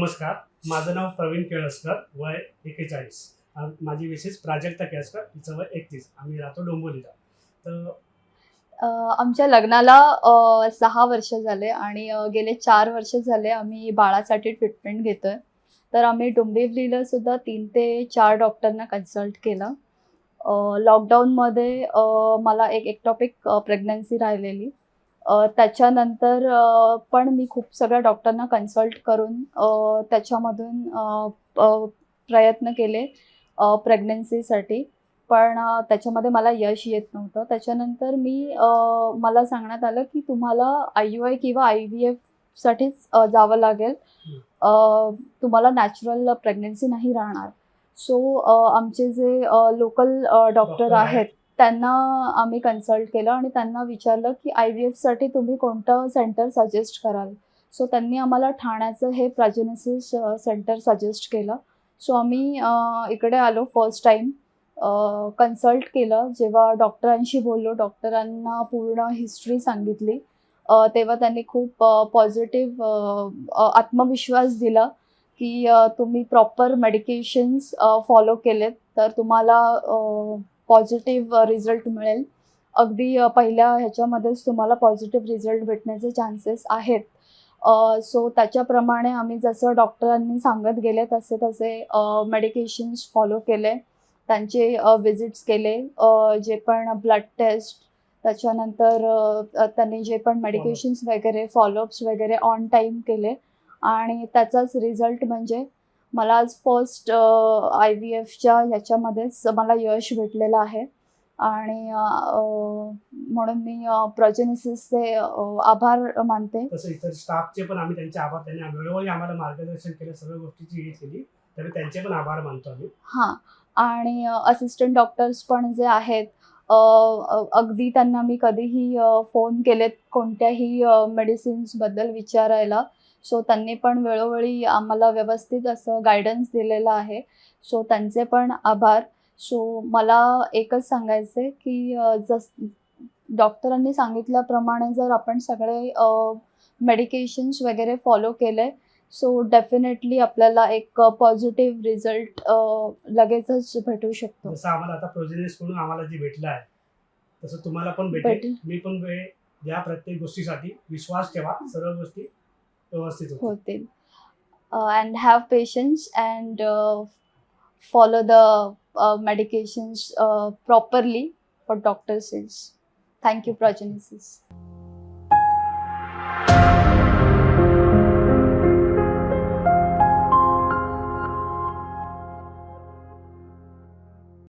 नमस्कार. माझं नाव प्रवीण केळसकर. वय एकेचाळीस. माझी विशेष प्राजक्ता केळसकर. तिचं वय एकतीस. आम्ही राहतो डोंबोलीला तर आमच्या लग्नाला सहा वर्ष झाले आणि गेले चार वर्ष झाले आम्ही बाळासाठी ट्रीटमेंट घेतोय. तर आम्ही डोंबिवलीला सुद्धा तीन ते चार डॉक्टरना कन्सल्ट केलं. लॉकडाऊनमध्ये मला एक एक टॉपिक प्रेग्नन्सी राहिलेली. त्याच्यानंतर पण मी खूप सगळ्या डॉक्टरना कन्सल्ट करून त्याच्यामधून प्रयत्न केले प्रेग्नन्सीसाठी. पण त्याच्यामध्ये मला यश येत नव्हतं. त्याच्यानंतर मी मला सांगण्यात आलं की तुम्हाला आय यू आय किंवा आय व्ही एफसाठीच जावं लागेल. तुम्हाला नॅचरल प्रेग्नन्सी नाही राहणार. सो आमचे जे लोकल डॉक्टर आहेत. त्यांना आम्ही कन्सल्ट केलं आणि त्यांना विचारलं की आय व्ही एफसाठी तुम्ही कोणतं सेंटर सजेस्ट कराल? सो त्यांनी आम्हाला ठाण्याचं हे प्राजोनेसिस सेंटर सजेस्ट केलं. सो आम्ही इकडे आलो फर्स्ट टाईम कन्सल्ट केलं. जेव्हा डॉक्टरांशी बोललो डॉक्टरांना पूर्ण हिस्ट्री सांगितली. तेव्हा त्यांनी खूप पॉझिटिव्ह आत्मविश्वास दिला की तुम्ही प्रॉपर मेडिकेशन्स फॉलो केलेत. तर तुम्हाला पॉझिटिव्ह रिझल्ट uh, मिळेल. अगदी पहिल्या ह्याच्यामध्येच तुम्हाला पॉझिटिव्ह रिझल्ट भेटण्याचे चान्सेस आहेत. सो त्याच्याप्रमाणे आम्ही जसं डॉक्टरांनी सांगत गेले तसे तसे मेडिकेशन्स फॉलो केले. त्यांचे विजिट्स केले. जे पण ब्लड टेस्ट त्याच्यानंतर त्यांनी जे पण मेडिकेशन्स वगैरे फॉलोअप्स वगैरे ऑन टाईम केले. आणि त्याचाच रिझल्ट म्हणजे मला आज फर्स्ट आय व्ही एफच्या ह्याच्यामध्येच मला यश भेटलेलं आहे. आणि म्हणून मी प्रॉजेनेसिसचे आभार मानते. तसं इतर स्टाफचे पण आम्ही त्यांचे आभार त्यांनी वेळोवेळी आम्हाला मार्गदर्शन केलं सगळ्या गोष्टीची हे केली. त्यामुळे त्यांचे पण आभार मानतो आम्ही. हां. आणि असिस्टंट डॉक्टर्स पण जे आहेत अगदी त्यांना मी कधीही फोन केलेत कोणत्याही मेडिसिन्सबद्दल विचारायला. सो त्यांनी पण वेळोवेळी आम्हाला व्यवस्थित असं गायडन्स दिलेलं आहे. सो त्यांचे पण आभार. सो मला एकच सांगायचं आहे की जस डॉक्टरांनी सांगितल्याप्रमाणे जर आपण सगळे मेडिकेशन्स वगैरे फॉलो केले सो डेफिनेटली आपल्याला एक पॉझिटिव्ह रिझल्ट लगेचच भेटू शकतो. जसं आम्हाला आता प्रोजेनेस कडून आम्हाला जे भेटलं आहे तसं तुम्हाला पण भेटेल. भेटेल. मी पण वेळ या प्रत्येक गोष्टीसाठी. विश्वास ठेवा. सर्व गोष्टी व्यवस्थित होतील. होतील and have patience and follow the medications properly for doctor cells thank you Progenesis